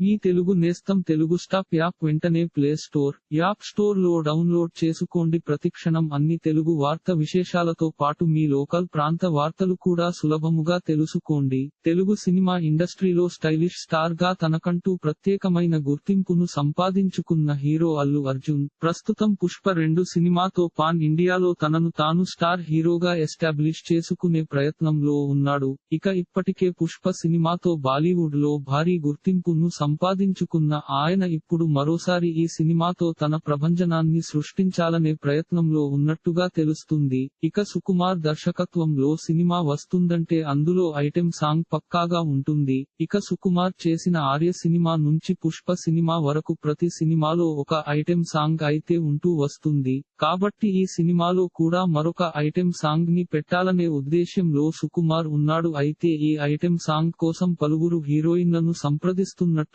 మీ తెలుగు నేస్తం Telugu stop app వెంటనే play store app స్టోర్లో డౌన్లోడ్ చేసుకోండి. ప్రతిక్షణం అన్ని తెలుగు వార్త విశేషాలతో పాటు మీ లోకల్ ప్రాంత వార్తలు కూడా సులభముగా తెలుసుకోండి. తెలుగు సినిమా ఇండస్ట్రీలో స్టైలిష్ స్టార్గా తనకంటూ ప్రత్యేకమైన గుర్తింపును సంపాదించుకున్న హీరో అల్లు అర్జున్ ప్రస్తుతం పుష్ప రెండు సినిమాతో పాన్ ఇండియాలో తనను తాను స్టార్ హీరోగా ఎస్టాబ్లిష్ చేసుకునే ప్రయత్నంలో ఉన్నాడు. ఇక ఇప్పటికే పుష్ప సినిమాతో బాలీవుడ్లో భారీ గుర్తింపును సంపాదించుకున్న ఆయన ఇప్పుడు మరోసారి ఈ సినిమాతో తన ప్రభంజనాన్ని సృష్టించాలనే ప్రయత్నంలో ఉన్నట్టుగా తెలుస్తుంది. ఇక సుకుమార్ దర్శకత్వంలో సినిమా వస్తుందంటే అందులో ఐటెం సాంగ్ పక్కాగా ఉంటుంది. ఇక సుకుమార్ చేసిన ఆర్య సినిమా నుంచి పుష్ప సినిమా వరకు ప్రతి సినిమాలో ఒక ఐటెం సాంగ్ అయితే ఉంటూ వస్తుంది. కాబట్టి ఈ సినిమాలో కూడా మరొక ఐటెం సాంగ్ని పెట్టాలనే ఉద్దేశ్యంలో సుకుమార్ ఉన్నాడు. అయితే ఈ ఐటెం సాంగ్ కోసం పలువురు హీరోయిన్లను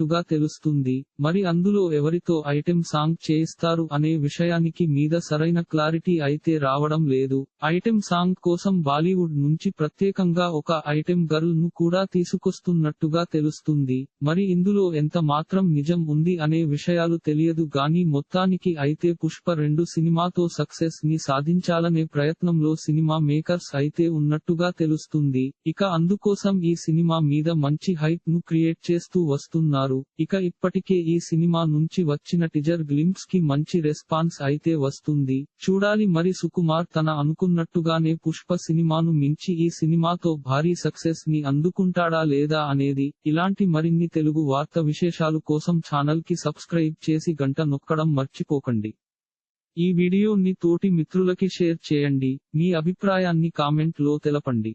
చేసినట్టుగా తెలుస్తుంది. మరి అందులో ఎవరితో ఐటెం సాంగ్ చేయిస్తారు అనే విషయానికి మీద సరైన క్లారిటీ అయితే రావడం లేదు. ఐటెం సాంగ్ కోసం బాలీవుడ్ నుంచి ప్రత్యేకంగా ఒక ఐటెం గర్ల్ను కూడా తీసుకొస్తున్నట్టుగా తెలుస్తుంది. మరి ఇందులో ఎంత మాత్రం నిజం ఉంది అనే విషయాలు తెలియదు గాని మొత్తానికి అయితే పుష్ప రెండు సినిమాతో సక్సెస్ని సాధించాలనే ప్రయత్నంలో సినిమా మేకర్స్ అయితే ఉన్నట్టుగా తెలుస్తుంది. ఇక అందుకోసం ఈ సినిమా మీద మంచి హైప్ను క్రియేట్ చేస్తూ వస్తున్నారు. ఇక ఇప్పటికే ఈ సినిమా నుంచి వచ్చిన టిజర్ గ్లింప్స్కి మంచి రెస్పాన్స్ అయితే వస్తుంది. చూడాలి మరి సుకుమార్ తన అనుకున్నట్టుగానే పుష్ప సినిమాను మించి ఈ సినిమాతో భారీ సక్సెస్ని అందుకుంటాడా లేదా అనేది ఇలాంటి మరిన్ని తెలుగు వార్త విశేషాలు కోసం ఛానల్కి సబ్స్క్రైబ్ చేసి గంట నొక్కడం మర్చిపోకండి. ఈ వీడియోని తోటి మిత్రులకి షేర్ చేయండి. మీ అభిప్రాయాన్ని కామెంట్లో తెలపండి.